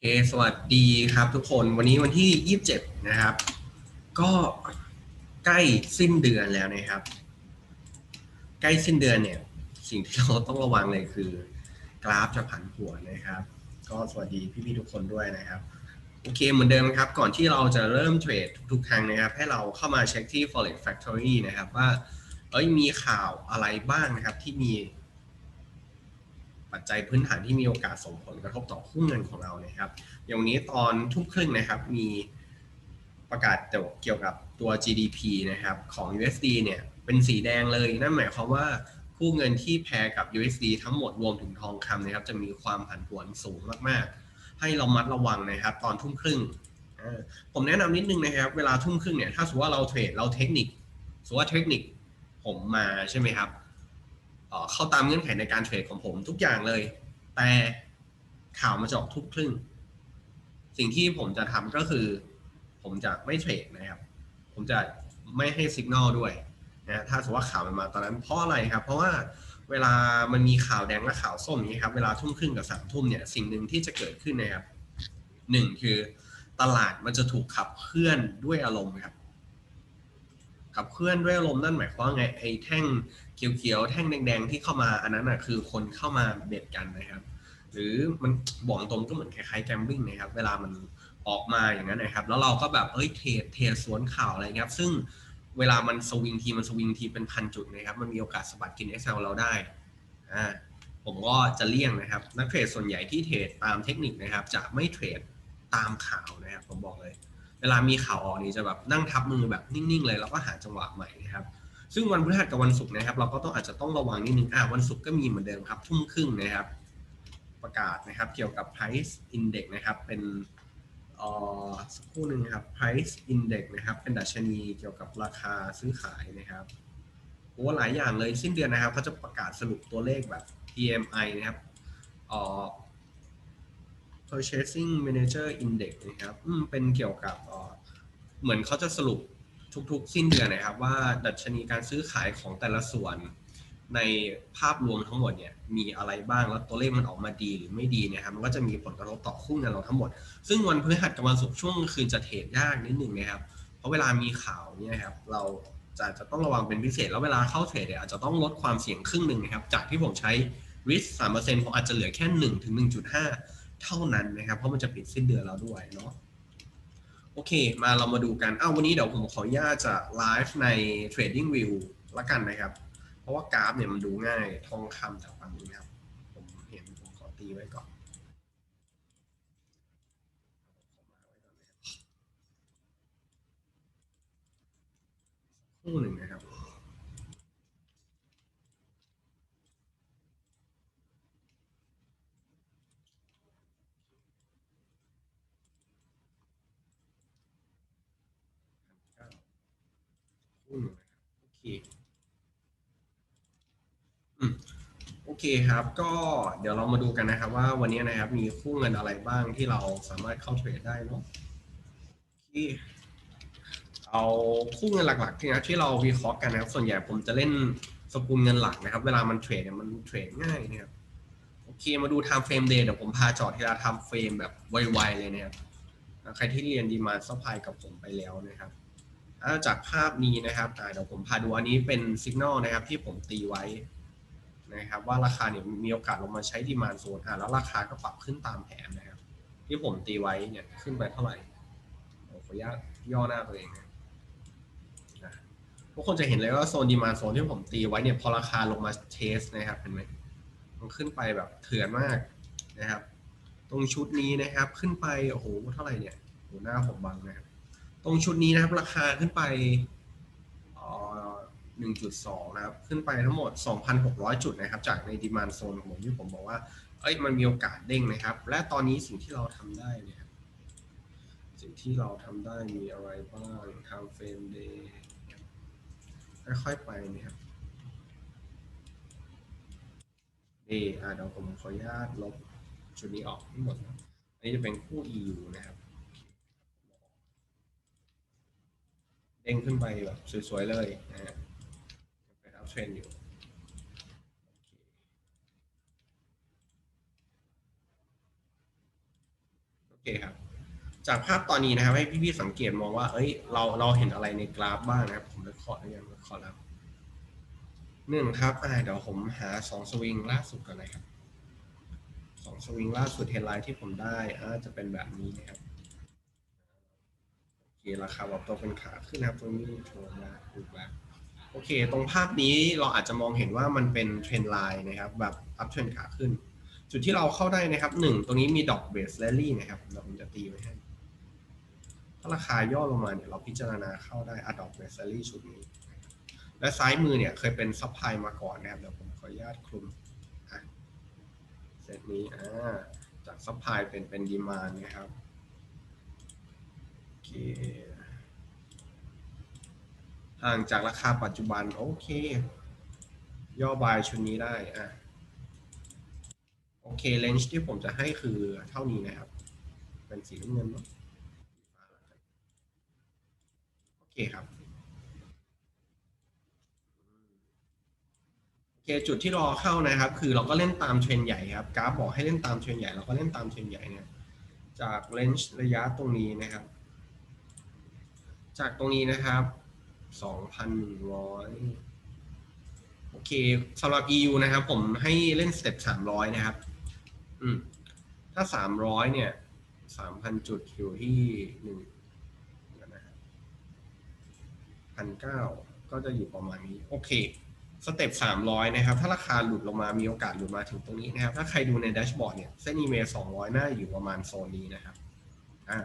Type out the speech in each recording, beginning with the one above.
เคสวัสดีครับทุกคนวันนี้วันที่ 27 นะครับ ก็ใกล้สิ้นเดือนแล้วนะครับ ใกล้สิ้นเดือนเนี่ย สิ่งที่เราต้องระวังเลยคือ กราฟจะผันผวนนะครับ ก็สวัสดีพี่ๆทุกคนด้วยนะครับ โอเคเหมือนเดิมครับ ก่อนที่เราจะเริ่มเทรดทุกๆครั้งนะครับ ให้เราเข้ามาเช็คที่ forex factory นะครับ ว่าเอ้ยมีข่าวอะไรบ้างนะครับที่มี ปัจจัยพื้นฐานที่มีโอกาสส่งผลกระทบต่อหุ้นเงินของเรานะครับอย่างวันนี้ตอนทุ่มครึ่งนะครับ มีประกาศเกี่ยวกับตัว GDP นะครับของ USD เนี่ยเป็นสีแดงเลยนั่นหมายความว่าคู่เงินที่แพรกับ USD ทั้งหมดรวมถึงทองคำนะครับ จะมีความผันผวนสูงมากๆ ให้เรามัดระวังนะครับ ตอนทุ่มครึ่งผมแนะนำนิดนึงนะครับ เวลาทุ่มครึ่งเนี่ยถ้าสมมติว่าเราเทรดเราเทคนิคสมมติว่าเทคนิคผมมาใช่ไหมครับ เข้าตามเงื่อนไขในการเทรดของผมทุกอย่างเลย แต่ข่าวมาจออกทุกครึ่ง สิ่งที่ผมจะทำก็คือ ผมจะไม่เทรดนะครับ ผมจะไม่ให้สัญญาณด้วยนะถ้าสมมติว่าข่าวมันมาตอนนั้นเพราะอะไรครับ เพราะว่าเวลามันมีข่าวแดงและข่าวส้มนี้ครับ เวลาทุ่มครึ่งกับสามทุ่มเนี่ย สิ่งหนึ่งที่จะเกิดขึ้นนะครับหนึ่งคือตลาดมันจะถูกขับเคลื่อนด้วยอารมณ์ครับขับเคลื่อนด้วยอารมณ์นั่นหมายความว่าไงไอ้แท่ง เขียวๆ แท่งแดง ๆ ที่เข้ามาอันนั้นน่ะคือคนเข้ามาเบ็ดกันนะครับ หรือมันบอกตรงก็เหมือนคล้ายๆแกมบิ้งนะครับ เวลามันออกมาอย่างนั้นนะครับ แล้วเราก็แบบเอ้ยเทรดเทรดสวนข่าวอะไรครับ ซึ่งเวลามันสวิงทีมันสวิงทีเป็นพันจุดนะครับ มันมีโอกาสสะบัดกิน Excel เราได้อ่าผมก็จะเลี่ยงนะครับ นักเทรดส่วนใหญ่ที่เทรดตามเทคนิคนะครับ จะไม่เทรดตามข่าวนะครับ ผมบอกเลย เวลามีข่าวออกนี่จะแบบนั่งทับมือแบบนิ่งๆเลยแล้วก็หาจังหวะใหม่นะครับ ซึ่งวันพฤหัสกับวันศุกร์นะครับ เราก็ต้องอาจจะต้องระวังนิดนึงอ่าวันศุกร์ก็มีเหมือนเดิมครับ ทุ่มครึ่งนะครับ ประกาศนะครับ เกี่ยวกับ price index นะครับ เป็นเอ่อสักครู่หนึ่งครับ price index นะครับ เป็นดัชนีเกี่ยวกับราคาซื้อขายนะครับโอ้หลายอย่างเลยสิ้นเดือนนะครับเขาจะประกาศสรุปตัวเลขแบบ PMI นะครับเอ่อ purchasing manager index นะครับอืมเป็นเกี่ยวกับอ่อเหมือนเขาจะสรุป ทุกๆ สิ้นเดือนนะครับว่าดัชนีการซื้อขายของแต่ละส่วนในภาพรวมทั้งหมดเนี่ยมีอะไรบ้างแล้วตัวเลขมันออกมาดีหรือไม่ดีเนะครับมันก็จะมีผลกระทบต่อหุ้นเงินเราทั้งหมด ซึ่งวันพฤหัสกับวันศุกร์ช่วงกลางคืนจะเทรดยากนิดหนึ่งนะครับ เพราะเวลามีข่าวเนี่ยครับเราจะจะต้องระวังเป็นพิเศษ แล้วเวลาเข้าเทรดเนี่ยอาจจะต้องลดความเสี่ยงครึ่งหนึ่งนะครับ จากที่ผมใช้ risk สามเปอร์เซ็นต์ผมอาจจะเหลือแค่หนึ่งถึงหนึ่งจุดห้าเท่านั้นนะครับ เพราะมันจะปิดสิ้นเดือนแล้วด้วยเนาะ โอเค มาเรามาดูกัน เอ้าวันนี้เดี๋ยวผมขออนุญาตจะไลฟ์ใน Trading View ละกันนะครับ เพราะว่ากราฟเนี่ยมันดูง่ายทองคำจากฝั่งนี้ครับ ผมเห็นผมขอตีไว้ก่อนคู่หนึ่งนะครับ คู่หนึ่งนะครับโอเคอืมโอเคครับ ก็เดี๋ยวเรามาดูกันนะครับ ว่าวันนี้นะครับมีคู่เงินอะไรบ้างที่เราสามารถเข้าเทรดได้เนาะโอเคเอาคู่เงินหลักๆที่นะที่เราวิเคราะห์กันนะครับ ส่วนใหญ่ผมจะเล่นสกุลเงินหลักนะครับ เวลามันเทรดเนี่ยมันเทรดง่ายนะครับโอเคมาดู time frame day เดี๋ยวผมพาจอดทีละ time frame แบบไวๆเลยนะครับใครที่เรียนดีมาซัพพลายกับผมไปแล้วนะครับ ถ้าจากภาพนี้นะครับเดี๋ยวผมพาดูอันนี้เป็นสัญญาณนะครับที่ผมตีไว้นะครับว่าราคาเนี่ยมีโอกาสลงมาใช้ดีมานโซนอ่าแล้วราคาก็ปรับขึ้นตามแผนนะครับ ที่ผมตีไว้เนี่ยขึ้นไปเท่าไหร่ขออนุญาตย่อหน้าตัวเองนะนะทุกคนจะเห็นเลยว่าโซนดีมานโซนที่ผมตีไว้เนี่ยพอราคาลงมาเทสนะครับเห็นไหมมันขึ้นไปแบบเถื่อนมากนะครับ ตรงชุดนี้นะครับขึ้นไปโอ้โหเท่าไหร่เนี่ยโอ้โหหน้าผมบังนะครับ ตรงชุดนี้นะครับ ราคาขึ้นไปหนึ่งจุดสองนะครับ ขึ้นไปทั้งหมด 2,600 จุดนะครับ จากในดีมานโซนของผมที่ผมบอกว่า เอ้ย มันมีโอกาสเด้งนะครับ และตอนนี้สิ่งที่เราทำได้เนี่ยสิ่งที่เราทำได้มีอะไรบ้าง time frame day ค่อยๆไปนะครับ day อ่าเดี๋ยวผมขออนุญาตลบชุดนี้ออกทั้งหมดนะอันนี้จะเป็นคู่ EU นะครับ เด้งขึ้นไปแบบสวยๆเลยนะฮะเป็นอัพเทรนอยู่โอเคครับ จากภาพตอนนี้นะครับ ให้พี่ๆสังเกตมองว่า เอ้ย เราเราเห็นอะไรในกราฟบ้างนะครับ ผมจะขอดยังขอแล้วหนึ่งครับอ่าเดี๋ยวผมหาสองสวิงล่าสุดก่อนนะครับสองสวิงล่าสุดเฮดไลน์ที่ผมได้อ่าจะเป็นแบบนี้นะครับ คราคาแบบตัวเป็นขาขึ้นนะครับตรงนี้โชว์มาถูกแล้วโอเค ตรงภาพนี้เราอาจจะมองเห็นว่ามันเป็นเทรนไลน์นะครับ แบบอัพเทรนขาขึ้น จุดที่เราเข้าได้นะครับหนึ่งตรงนี้มีดอกเบสแลลี่นะครับเราผมจะตีไว้ให้ ถ้าราคาย่อลงมาเนี่ยเราพิจารณาเข้าได้อะดอกเบสแลลี่ชุดนี้ และซ้ายมือเนี่ยเคยเป็นซัพพลายมาก่อนนะครับเดี๋ยวผมขออนุญาตคลุมเซตนี้อ่าจากซัพพลายเป็นเป็นดีมานนะครับ เค ห่างจากราคาปัจจุบัน โอเค ย่อบายชุดนี้ได้อะโอเคเลนส์ที่ผมจะให้คือเท่านี้นะครับ เป็นสีน้ำเงินเนาะโอเคครับโอเคจุดที่รอเข้านะครับ คือเราก็เล่นตามเทรนใหญ่ครับกราฟบอกให้เล่นตามเทรนใหญ่เราก็เล่นตามเทรนใหญ่เนี่ยจากเลนส์ระยะตรงนี้นะครับ จากตรงนี้นะครับสองพันหนึ่งร้อยโอเคสำหรับ EU นะครับ ผมให้เล่นสเต็ปสามร้อยนะครับ อืม ถ้าสามร้อยเนี่ยสามพันจุดอยู่ที่หนึ่งพันเก้าก็จะอยู่ประมาณนี้ โอเคสเต็ปสามร้อยนะครับ ถ้าราคาหลุดลงมามีโอกาสหลุดมาถึงตรงนี้นะครับ ถ้าใครดูในแดชบอร์ดเนี่ย เส้นอีเมลสองร้อยน่าอยู่ประมาณโซนนี้นะครับ อ่า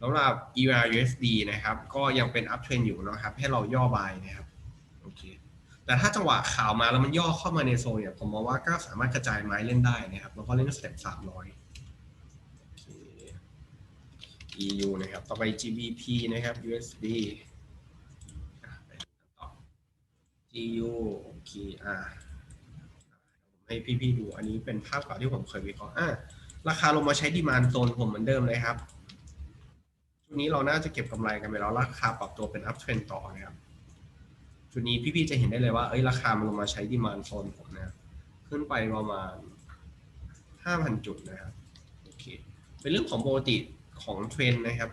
สำหรับ EUR USD นะครับ ก็ยังเป็นอัพเทรนอยู่นะครับ ให้เราย่อบายนะครับโอเคแต่ถ้าจังหวะข่าวมาแล้วมันย่อเข้ามาในโซนเนี่ย ผมมองว่าก็สามารถกระจายไม้เล่นได้นะครับ แล้วก็เล่นสเต็ปสามร้อย EU นะครับ ต่อไป GBP นะครับ USD อะไปต่อ GU โอเคอ่าผมให้พี่ๆดูอันนี้เป็นภาพเก่าที่ผมเคยวิเคราะห์อะราคาลงมาใช้ดีมานโซนผมเหมือนเดิมเลยครับ ชุดนี้เราน่าจะเก็บกำไรกันไปแล้วราคาปรับตัวเป็นอัพเทรนต่อนะครับชุดนี้พี่ๆจะเห็นได้เลยว่าเอ้ยราคามันลงมาใช้ดีมานโซนผมนะขึ้นไปประมาณ5,000จุดนะครับโอเคเป็นเรื่องของปกติของเทรนนะครับ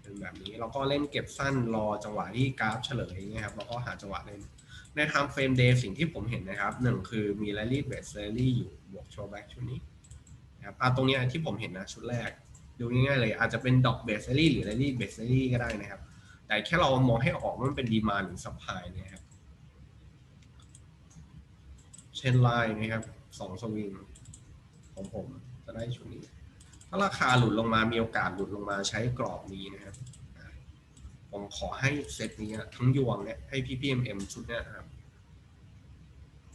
เป็นแบบนี้เราก็เล่นเก็บสั้นรอจังหวะที่กราฟเฉลยอย่างครับแล้วก็หาจังหวะเล่นใน time frame day สิ่งที่ผมเห็นนะครับหนึ่งคือมี rally base rally อยู่บวก throwback ชุดนี้นะครับอะตรงนี้ที่ผมเห็นนะชุดแรก ดูง่ายๆเลย อาจจะเป็นดอก base rally หรือ rally base rally ก็ได้นะครับ แต่แค่เรามองให้ออกว่ามันเป็น demand หรือ supply นะครับ เช่นไลน์นะครับสองสวิงของผมจะได้ชุดนี้ ถ้าราคาหลุดลงมามีโอกาสหลุดลงมาใช้กรอบนี้นะครับผมขอให้เซตนี้ทั้งยวงเนี่ยให้พี่พีเอ็มชุดเนี้ยครับ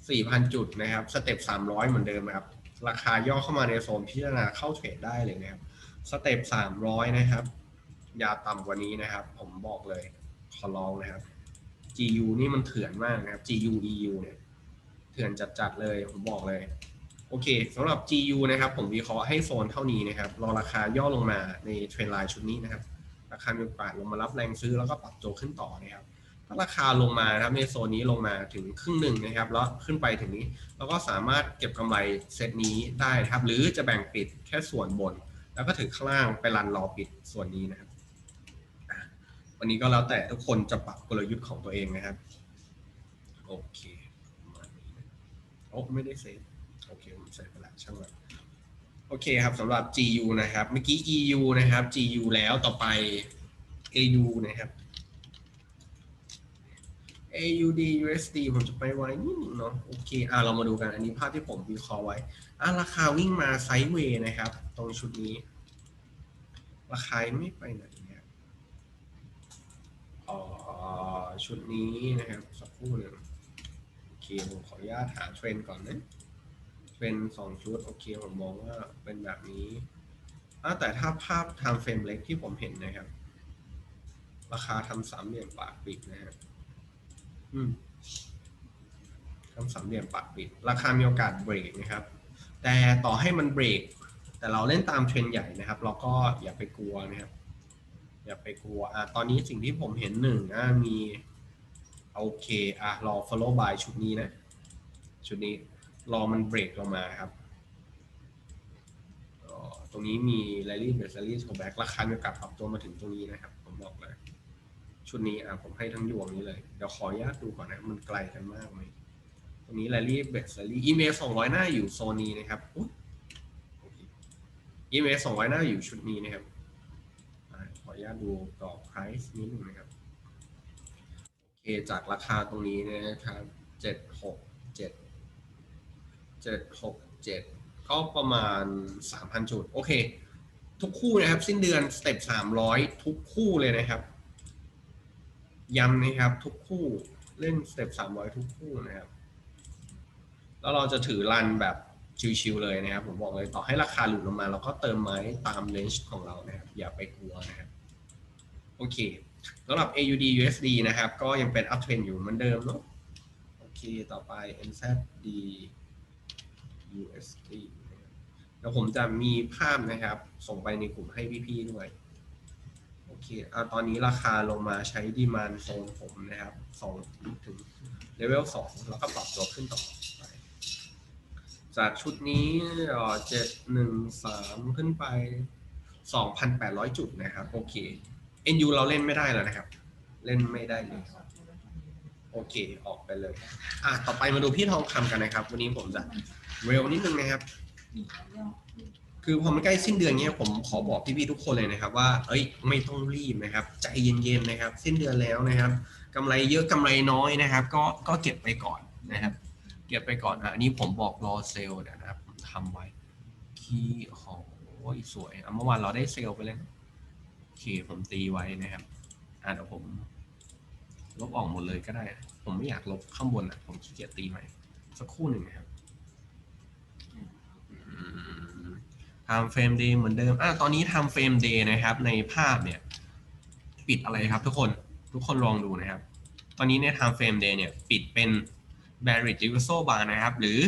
สี่พันจุดนะครับ สเต็ปสามร้อยเหมือนเดิมครับ ราคาย่อเข้ามาในโซนพิจารณาเข้าเทรดได้เลยนะครับ สเต็ปสามร้อยนะครับ อย่าต่ำกว่านี้นะครับ ผมบอกเลย ขอลองนะครับ GU นี่มันเถื่อนมากนะครับ GU EU เนี่ย เถื่อนจัดๆเลยผมบอกเลย โอเคสำหรับ GU นะครับ ผมวิเคราะห์ให้โซนเท่านี้นะครับ รอราคาย่อลงมาในเทรนไลน์ชุดนี้นะครับ ราคามีโอกาสลงมารับแรงซื้อแล้วก็ปรับตัวขึ้นต่อนะครับถ้าราคาลงมานะครับในโซนนี้ลงมาถึงครึ่งหนึ่งนะครับ แล้วขึ้นไปถึงนี้เราก็สามารถเก็บกำไรเซตนี้ได้นะครับ หรือจะแบ่งปิดแค่ส่วนบน แล้วก็ถือข้างล่างไปรันรอปิดส่วนนี้นะครับ วันนี้ก็แล้วแต่ทุกคนจะปรับกลยุทธ์ของตัวเองนะครับ โอเคโอ้ไม่ได้เซฟโอเคผมเซฟไปล้วช่างมันโอเคครับสำหรับ GU นะครับ เมื่อกี้ EU นะครับ GU แล้วต่อไป AU นะครับ AUD USD ผมจะไปไว้นิดนึงเนาะโอเคอะเรามาดูกันอันนี้ภาพที่ผมวิเคราะห์ไว้อะราคาวิ่งมาไซด์เวย์นะครับ ตรงชุดนี้ ราคาไม่ไปไหนเนี่ยอ๋อชุดนี้นะครับ สักครู่หนึ่งโอเคผมขออนุญาตหาเทรนก่อนนะเทรนสองชุด โอเค ผมมองว่าเป็นแบบนี้อะแต่ถ้าภาพ time frame เล็กที่ผมเห็นนะครับ ราคาทำสามเหลี่ยมปากปิดนะครับอืมทำสามเหลี่ยมปากปิด ราคามีโอกาสเบรกนะครับ แต่ต่อให้มันเบรก แต่เราเล่นตามเทรนใหญ่นะครับเราก็อย่าไปกลัวนะครับอย่าไปกลัวอะตอนนี้สิ่งที่ผมเห็นหนึ่งอะมีโอเคอะรอ follow by ชุดนี้นะ ชุดนี้รอมันเบรกลงมาครับตรงนี้มีแรลลี่เบสแรลลี่โชแบ็กราคามีโอกาสปรับตัวมาถึงตรงนี้นะครับ ผมบอกเลย ชุดนี้อะผมให้ทั้งยวงนี้เลย เดี๋ยวขออนุญาตดูก่อนนะมันไกลกันมากไหมตรงนี้แรลลี่เบสแรลลี่อีเมลสองร้อยหน้าอยู่โซนนี้นะครับอุ๊ย อีเมลสองร้หน้าอยู่ชุดนี้นะครับขออนุญาตดูกรอบ price นิดนึงนะครับโอเคจากราคาตรงนี้นะครับเจ็ดหกเจ็ดเจ็ดหกเจ็ดก็ประมาณสามพันจุด โอเค ทุกคู่นะครับ สิ้นเดือนสเต็ปสามร้อยทุกคู่เลยนะครับย้ำนะครับทุกคู่เล่นสเต็ปสามร้อยทุกคู่นะครับ แล้วเราจะถือรันแบบ ชิวๆเลยนะครับผมบอกเลยต่อให้ราคาหลุดลงมาเราก็เติมไม้ตามเลนจ์ของเรานะครับอย่าไปกลัวนะครับโอเคสำหรับ AUD USD นะครับ ก็ยังเป็น up trend อยู่เหมือนเดิมเนาะโอเค ต่อไป NZD USD นะครับแล้วผมจะมีภาพนะครับ ส่งไปในกลุ่มให้พี่ๆด้วยโอเคเอาตอนนี้ราคาลงมาใช้ดีมานโซนผมนะครับสองถึงเลเวลสองแล้วก็ปรับตัวขึ้นต่อไป จากชุดนี้เจ็ดหนึ่งสามขึ้นไปสองพันแปดร้อยจุดนะครับ โอเค NU เราเล่นไม่ได้แล้วนะครับ เล่นไม่ได้เลยโอเค ออกไปเลย อะ ต่อไปมาดูพี่ทองคำกันนะครับ วันนี้ผมจะเร็วนิดนึงนะครับ คือพอมันใกล้สิ้นเดือนเนี้ยผมขอบอกพี่ๆทุกคนเลยนะครับ ว่า เอ้ย ไม่ต้องรีบนะครับ ใจเย็นๆนะครับ สิ้นเดือนแล้วนะครับกำไรเยอะกำไรน้อยนะครับ ก็ ก็เก็บไปก่อนนะครับ เก็บไปก่อนอะอันนี้ผมบอกรอเซลล์นะครับผมทำไว้คีย์โอ้ยสวยอะเมื่อวานเราได้เซลล์ไปเลยนะโอเคผมตีไว้นะครับอะเดี๋ยวผม ลบออกหมดเลยก็ได้ ผมไม่อยากลบข้างบนอะ ผมขี้เกียจตีใหม่สักครู่หนึ่งนะครับทำเฟรมเดย์เหมือนเดิมอะตอนนี้ทำเฟรมเดย์นะครับ ในภาพเนี่ย ปิดอะไรครับ ทุกคนทุกคนลองดูนะครับ ตอนนี้เนี่ยทำเฟรมเดย์เนี่ย ปิดเป็น bearish reversal bar นะครับ หรือ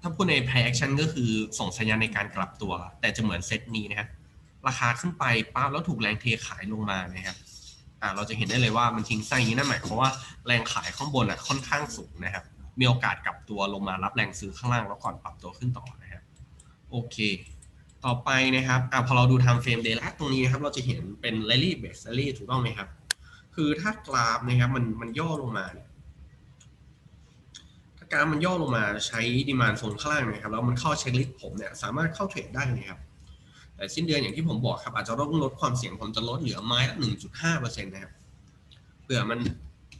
ถ้าพูดใน price action ก็คือส่งสัญญาณในการกลับตัว แต่จะเหมือนเซตนี้นะครับราคาขึ้นไปปั๊บแล้วถูกแรงเทขายลงมานะครับอ่าเราจะเห็นได้เลยว่ามันทิ้งไส้นี้นั่นหมายความว่าแรงขายข้างบนอะค่อนข้างสูงนะครับ มีโอกาสกลับตัวลงมารับแรงซื้อข้างล่างแล้วก่อนปรับตัวขึ้นต่อนะครับโอเค ต่อไปนะครับอะพอเราดู time frame day แล้วตรงนี้นะครับ เราจะเห็นเป็น rally base rally ถูกต้องไหมครับ คือถ้ากราฟนะครับมันมันย่อลงมาเนี่ยากราฟมันย่อลงมาใช้ดีมานโซนข้างล่างนะครับแล้วมันเข้าเช็คลิสต์ผมเนี่ยสามารถเข้าเทรดได้นะครับแต่สิ้นเดือนอย่างที่ผมบอกครับอาจจะต้องลดความเสี่ยงผมจะลดเหลือไม้ละหนึ่งจุดห้าเปอร์เซ็นต์นะครับเผื่อมัน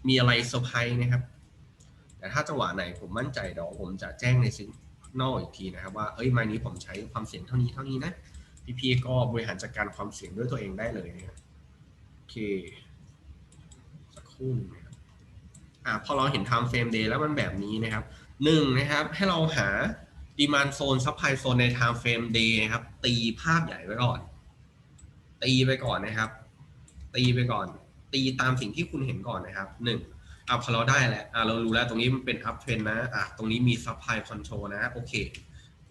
มีอะไรเซอร์ไพรส์นะครับ แต่ถ้าจังหวะไหนผมมั่นใจเดี๋ยวผมจะแจ้งในซิงนอกอีกทีนะครับ ว่าเอ้ยไม้นี้ผมใช้ความเสี่ยงเท่านี้เท่านี้นะพี่ๆก็บริหารจัดการความเสี่ยงด้วยตัวเองได้เลยนะครับโอเคสักครู่นึง อ่าพอเราเห็น time frame day แล้วมันแบบนี้นะครับหนึ่งนะครับ ให้เราหา demand zone supply zone ใน time frame day นะครับ ตีภาพใหญ่ไว้ก่อน ตีไปก่อนนะครับ ตีไปก่อน ตีตามสิ่งที่คุณเห็นก่อนนะครับหนึ่งอะพอเราได้แล้วอะเรารู้แล้วตรงนี้มันเป็น up trend นะอะตรงนี้มี supply control นะ โอเค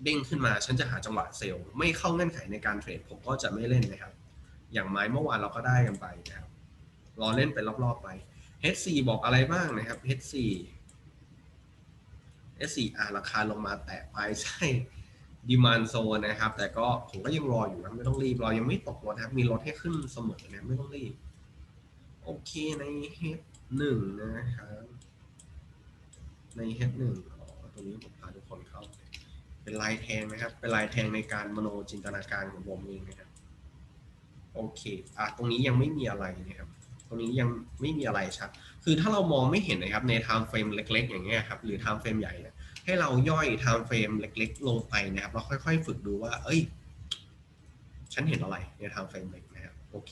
เด้งขึ้นมาฉันจะหาจังหวะเซลล์ไม่เข้าเงื่อนไขในการเทรดผมก็จะไม่เล่นนะครับ อย่างไม้เมื่อวานเราก็ได้กันไปนะครับรอเล่นไปรอบๆไป H4 บอกอะไรบ้างนะครับ H4 H4 อ่าราคาลงมาแตะไปใช่ดีมานโซนนะครับ แต่ก็ผมก็ยังรออยู่นะไม่ต้องรีบรอยังไม่ตกรถนะครับ มีรถให้ขึ้นเสมอนะไม่ต้องรีบ โอเคใน H1 นะครับ ใน H1 อ๋อตรงนี้ผมพาทุกคนเข้า เป็นลายแทงนะครับ เป็นลายแทงในการมโนจินตนาการของผมเองนะครับ โอเค อะตรงนี้ยังไม่มีอะไรนะครับ ตรงนี้ยังไม่มีอะไรชัด คือถ้าเรามองไม่เห็นนะครับใน time frame เล็ก ๆ อย่างเงี้ยครับหรือ time frame ใหญ่เนี่ยให้เราย่อย time frame เล็ก ๆ ลงไปนะครับแล้วค่อยๆ ฝึกดูว่า เอ้ย ฉันเห็นอะไรใน time frame เล็กนะครับโอเค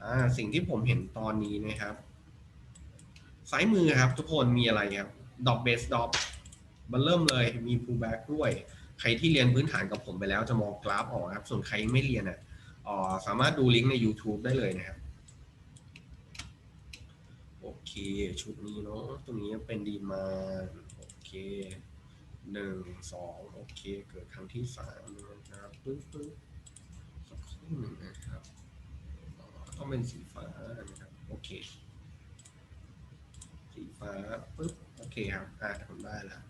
อ่าสิ่งที่ผมเห็นตอนนี้นะครับซ้ายมือครับ ทุกคนมีอะไรครับดอกเบสดอกมันเริ่มเลยมี pullback ด้วย ใครที่เรียนพื้นฐานกับผมไปแล้วจะมองกราฟออกครับ ส่วนใครไม่เรียนอะสามารถดูลิงก์ใน YouTube ได้เลยนะครับ ชุดนี้เนาะตรงนี้เป็นดีมาโอเคหนึ่งสองโอเค เกิดครั้งที่สามนะครับปึ๊บปึ๊บสักครู่หนึ่งนะครับต้องเป็นสีฟ้านะครับโอเค สีฟ้าปึ๊บโอเคครับอ่าทำได้แล้ว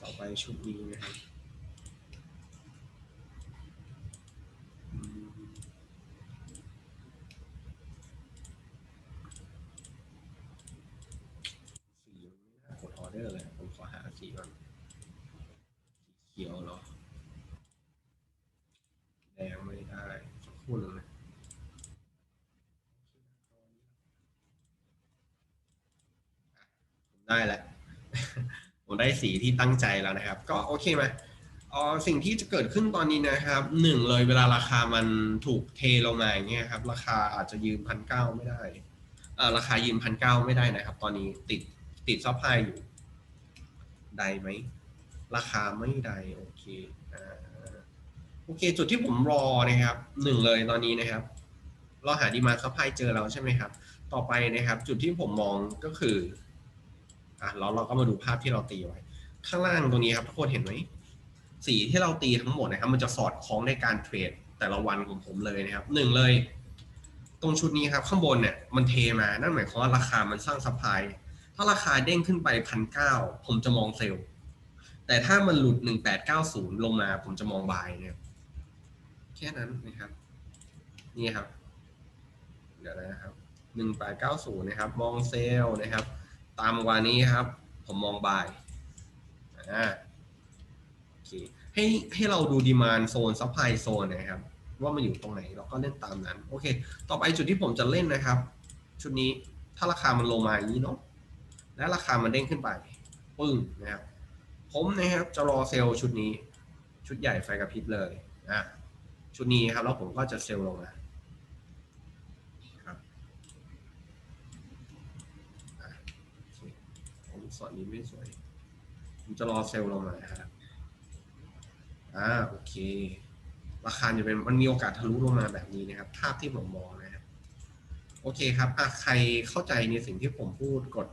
ต่อไปชุดนี้นะครับ รู่หนึงนะผม ได้แล้วผมได้สีที่ตั้งใจแล้วนะครับ ก็โอเคไหมอ๋อสิ่งที่จะเกิดขึ้นตอนนี้นะครับหนึ่งเลยเวลาราคามันถูกเทลงมาอย่างเงี้ยครับ ราคาอาจจะยืมพันเก้าไม่ได้อ่อราคายืมพันเก้าไม่ได้นะครับ ตอนนี้ติดติดซัพพลายอยู่ได้ไหมราคาไม่ได้โอเคอ่าโอเค จุดที่ผมรอนะครับหนึ่งเลยตอนนี้นะครับ เราหาดีมาซัพพลายเจอแล้วใช่ไหมครับ ต่อไปนะครับ จุดที่ผมมองก็คือ อะเราเราก็มาดูภาพที่เราตีไว้ ข้างล่างตรงนี้ครับทุกคนเห็นไหมสีที่เราตีทั้งหมดนะครับ มันจะสอดคล้องในการเทรดแต่ละวันของผมเลยนะครับหนึ่งเลย ตรงชุดนี้ครับ ข้างบนเนี่ยมันเทมานั่นหมายความว่าราคามันสร้างซัพพลายถ้าราคาเด้งขึ้นไปพันเก้าผมจะมองเซลล์แต่ถ้ามันหลุดหนึ่งแปดเก้าศูนย์ลงมา ผมจะมองบายเนี่ยแค่นั้นนะครับ นี่ครับ เดี๋ยวนะครับหนึ่งแปดเก้าศูนย์นะครับ มองเซลล์นะครับ ตามกว่านี้ครับ ผมมองบายอ่าโอเคให้ให้เราดูดีมานโซนซัพพลายโซนนะครับ ว่ามันอยู่ตรงไหนเราก็เล่นตามนั้น โอเค ต่อไปจุดที่ผมจะเล่นนะครับ ชุดนี้ถ้าราคามันลงมาอย่างนี้เนาะและราคามันเด้งขึ้นไปปึ้งนะครับผมนะครับจะรอเซลล์ชุดนี้ ชุดใหญ่ไฟกระพริบเลยอะชุดนี้ครับแล้วผมก็จะเซลล์ลงมาครับอะโอเค ผมสอนนี้ไม่สวยผมจะรอเซลล์ลงมาครับอ่าโอเค ราคาจะเป็นมันมีโอกาสทะลุลงมาแบบนี้นะครับ ภาพที่ผมมองนะครับโอเคครับอะใครเข้าใจในสิ่งที่ผมพูดกด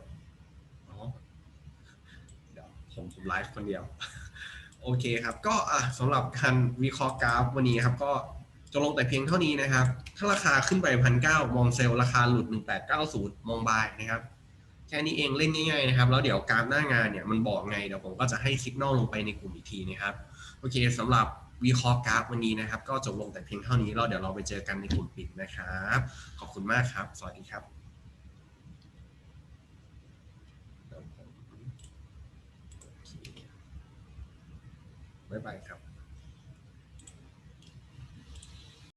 เดี๋ยวผมผมไลฟ์คนเดียว โอเคครับ ก็อะสำหรับการวิเคราะห์กราฟวันนี้ครับ ก็จะลงแต่เพียงเท่านี้นะครับ ถ้าราคาขึ้นไปพันเก้ามองเซลล์ราคาหลุดหนึ่งแปดเก้าศูนย์มองบายนะครับ แค่นี้เองเล่นง่ายๆนะครับ แล้วเดี๋ยวกาฟหน้างานเนี่ยมันบอกไงเดี๋ยวผมก็จะให้สัญญาณลงไปในกลุ่มอีกทีนะครับโอเคสำหรับวิเคราะห์กราฟวันนี้นะครับ ก็จบลงแต่เพียงเท่านี้แล้วเดี๋ยวเราไปเจอกันในกลุ่มปิดนะครับ ขอบคุณมากครับ สวัสดีครับบ๊ายบายครับ